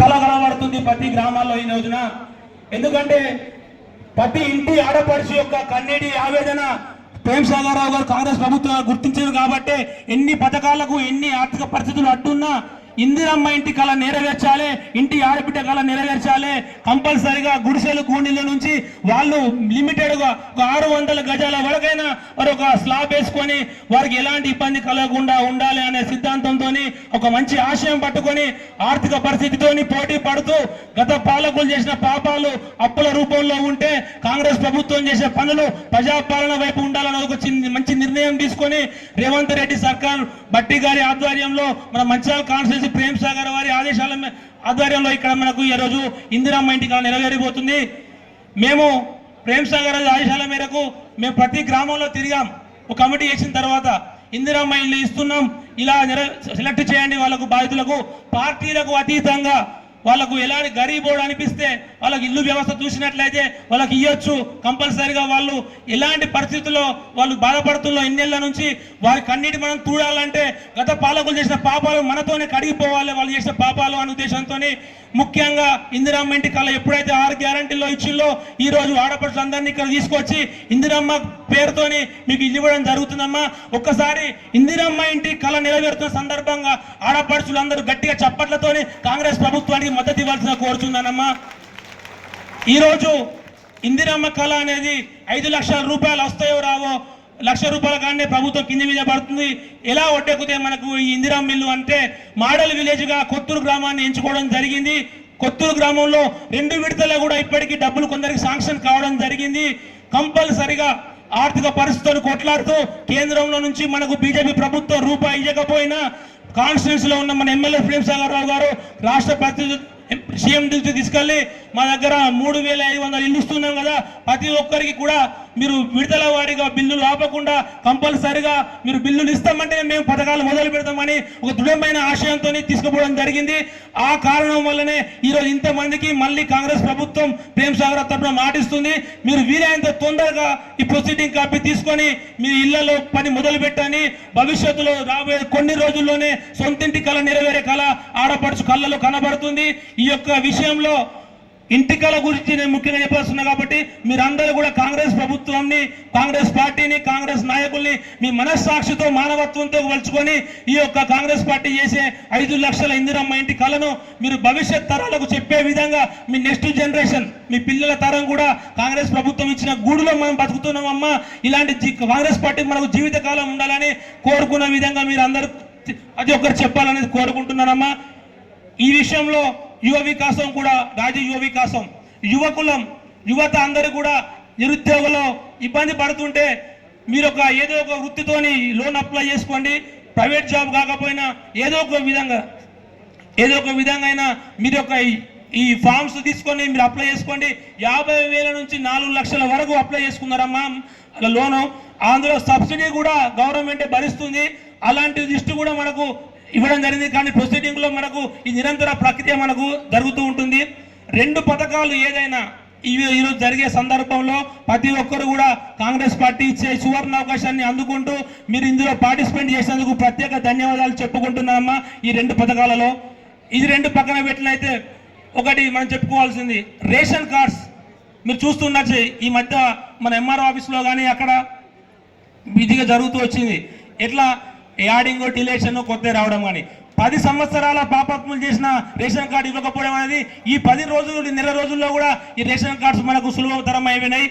కళ కనబడుతుంది ప్రతి గ్రామాల్లో ఈ రోజున. ఎందుకంటే ప్రతి ఇంటి ఆడపడుచు యొక్క కన్నీటి ఆవేదన ప్రేమ్ సాగర్ రావు గారు కాంగ్రెస్ ప్రభుత్వం గుర్తించింది కాబట్టి ఎన్ని పథకాలకు ఎన్ని ఆర్థిక పరిస్థితులు అడ్డున్నా ఇందిరమ్మ ఇంటి కళ నెరవేర్చాలి ఇంటి ఆడబిడ్డ కళ నెరవేర్చాలి. కంపల్సరిగా గుడిసెలు కూనీల నుంచి వాళ్ళు లిమిటెడ్గా ఒక ఆరు వందల గజాల వరకైనా వారు ఒక స్లాబ్ వేసుకొని వారికి ఎలాంటి ఇబ్బంది కలగకుండా ఉండాలి అనే సిద్ధాంతంతో ఒక మంచి ఆశయం పట్టుకొని ఆర్థిక పరిస్థితితోని పోటీ పడుతూ గత పాలకులు చేసిన పాపాలు అప్పుల రూపంలో ఉంటే కాంగ్రెస్ ప్రభుత్వం చేసే పనులు ప్రజాపాలన వైపు ఉండాలని ఒక మంచి నిర్ణయం తీసుకొని రేవంత్ రెడ్డి సర్కార్ బట్టి గారి ఆధ్వర్యంలో మన మంచిర్యాల కాన్స్టిట్యూన్సీ ప్రేమ్ సాగర్ వారి ఆదేశాల ఆధ్వర్యంలో ఇక్కడ మనకు ఈ రోజు ఇందిరమ్మ ఇంటి కళ నెరవేరిపోతుంది మేము ప్రేమ్ సాగర్ ఆదేశాల మేరకు మేము ప్రతి గ్రామంలో తిరిగాం. ఒక కమిటీ చేసిన తర్వాత ఇందిరమ్మ ఇల్లు ఇస్తున్నాం. ఇలా సెలెక్ట్ చేయండి వాళ్ళకు బాధితులకు. పార్టీలకు అతీతంగా వాళ్ళకు ఎలాంటి గరీబోడు అనిపిస్తే వాళ్ళకి ఇల్లు వ్యవస్థ చూసినట్లయితే వాళ్ళకి ఇవ్వచ్చు కంపల్సరిగా వాళ్ళు ఎలాంటి పరిస్థితుల్లో వాళ్ళు బాధపడుతున్న ఎన్నెళ్ళ నుంచి వారి కన్నీటి మనం చూడాలంటే గత పాలకులు చేసిన పాపాలు మనతోనే కడిగిపోవాలి. వాళ్ళు చేసిన పాపాలు అనే ఉద్దేశంతో ముఖ్యంగా ఇందిరమ్మ ఇంటి కళ ఎప్పుడైతే ఆరు గ్యారంటీలో ఇచ్చిందో ఈ రోజు ఆడపడుచులందరినీ ఇక్కడ తీసుకొచ్చి ఇందిరమ్మ పేరుతోని మీకు ఇల్లు ఇవ్వడం జరుగుతుందమ్మా. ఒక్కసారి ఇందిరమ్మ ఇంటి కళ నెరవేరుతున్న సందర్భంగా ఆడపడుచులందరూ గట్టిగా చప్పట్లతోని కాంగ్రెస్ ప్రభుత్వానికి మద్దతు ఇవ్వాల్సిన కోరుతున్నానమ్మా. ఈరోజు ఇందిరమ్మ కళ అనేది ఐదు లక్షల రూపాయలు వస్తాయో రావో లక్ష రూపాయల కానీ ప్రభుత్వం కింది మీద పడుతుంది. ఎలా ఒడ్డెక్కుతే మనకు ఈ ఇందిరమ్మ ఇల్లు అంటే మోడల్ విలేజ్గా కొత్తూరు గ్రామాన్ని ఎంచుకోవడం జరిగింది. కొత్తూరు గ్రామంలో రెండు విడతల్లో కూడా ఇప్పటికీ డబ్బులు కొందరికి శాంక్షన్ కావడం జరిగింది. కంపల్సరిగా ఆర్థిక పరిస్థితులు కొట్లాడుతూ కేంద్రంలో నుంచి మనకు బీజేపీ ప్రభుత్వం రూపాయి ఇవ్వకపోయినా కాన్స్టిట్యూన్సీ లో ఉన్న మన ఎమ్మెల్యే ప్రేమ్ సాగర్రావు గారు రాష్ట్ర ప్రతినిధి సీఎం దృష్టి తీసుకెళ్ళి మా దగ్గర మూడు వేల ఐదు వందలు ఇల్లు ఇస్తున్నాం కదా ప్రతి ఒక్కరికి కూడా మీరు విడుదల వారిగా బిల్లులు ఆపకుండా కంపల్సరిగా మీరు బిల్లులు ఇస్తామంటే మేము పథకాలు మొదలు పెడతామని ఒక దృఢమైన ఆశయంతో తీసుకుపోవడం జరిగింది. ఆ కారణం వల్లనే ఈరోజు ఇంతమందికి మళ్ళీ కాంగ్రెస్ ప్రభుత్వం ప్రేమ్ సాగర్ తరఫున మాటిస్తుంది. మీరు వీలైనంత తొందరగా ఈ ప్రొసీడింగ్ కాపీ తీసుకొని మీ ఇళ్ళలో పని మొదలు పెట్టని భవిష్యత్తులో రాబోయే కొన్ని రోజుల్లోనే సొంతింటి కళ నెరవేరే కళ ఆడపడుచు కళ్ళలో కనబడుతుంది. ఈ యొక్క విషయంలో ఇంటికల గురించి నేను ముఖ్యంగా చెప్పాల్సిన కాబట్టి మీరందరూ కూడా కాంగ్రెస్ ప్రభుత్వాన్ని కాంగ్రెస్ పార్టీని కాంగ్రెస్ నాయకుల్ని మీ మనస్సాక్షితో మానవత్వంతో వలుచుకొని ఈ యొక్క కాంగ్రెస్ పార్టీ చేసే ఐదు లక్షల ఇందిరమ్మ ఇంటి కళను మీరు భవిష్యత్ తరాలకు చెప్పే విధంగా మీ నెక్స్ట్ జనరేషన్ మీ పిల్లల తరం కూడా కాంగ్రెస్ ప్రభుత్వం ఇచ్చిన గూడులో మనం బతుకుతున్నామమ్మా. ఇలాంటి జీ- కాంగ్రెస్ పార్టీ మనకు జీవితకాలం ఉండాలని కోరుకున్న విధంగా మీరు అందరూ అది ఒకరు చెప్పాలనేది కోరుకుంటున్నానమ్మా ఈ విషయంలో యువ వికాసం కూడా రాజ్య యువ వికాసం. యువకులం యువత అందరూ కూడా నిరుద్యోగులు ఇబ్బంది పడుతుంటే మీరు ఒక ఏదో ఒక వృత్తితోని లోన్ అప్లై చేసుకోండి. ప్రైవేట్ జాబ్ కాకపోయినా ఏదో ఒక విధంగా ఏదో ఒక విధంగా అయినా మీరు ఒక ఈ- ఈ ఫామ్స్ తీసుకొని మీరు అప్లై చేసుకోండి. యాభై వేల నుంచి నాలుగు లక్షల వరకు అప్లై చేసుకున్నారమ్మా అలా లోను. అందులో సబ్సిడీ కూడా గవర్నమెంట్ భరిస్తుంది. అలాంటి లిస్టు కూడా మనకు ఇవ్వడం జరిగింది. కానీ ప్రొసీడింగ్లో మనకు ఈ నిరంతర ప్రక్రియ మనకు జరుగుతూ ఉంటుంది. రెండు పథకాలు ఏదైనా ఇవి ఈరోజు జరిగే సందర్భంలో ప్రతి ఒక్కరు కూడా కాంగ్రెస్ పార్టీ ఇచ్చే సువర్ణ అవకాశాన్ని అందుకుంటూ మీరు ఇందులో పార్టిసిపేట్ చేసినందుకు ప్రత్యేక ధన్యవాదాలు చెప్పుకుంటున్నామమ్మా ఈ రెండు పథకాలలో. ఇది రెండు పక్కన పెట్టినైతే ఒకటి మనం చెప్పుకోవాల్సింది. రేషన్ కార్డ్స్ మీరు చూస్తున్నట్టు ఈ మధ్య మన ఎంఆర్ఓ ఆఫీస్లో కానీ అక్కడ విధిగా జరుగుతూ వచ్చింది. ఎట్లా యాడింగ్ డిలేషన్ కొద్ది రావడం కానీ. పది సంవత్సరాల పాపత్ములు చేసిన రేషన్ కార్డు ఇవ్వకపోవడం అనేది ఈ పది రోజులు నెల రోజుల్లో కూడా ఈ రేషన్ కార్డ్స్ మనకు సులభతరం అయిపోయినాయి.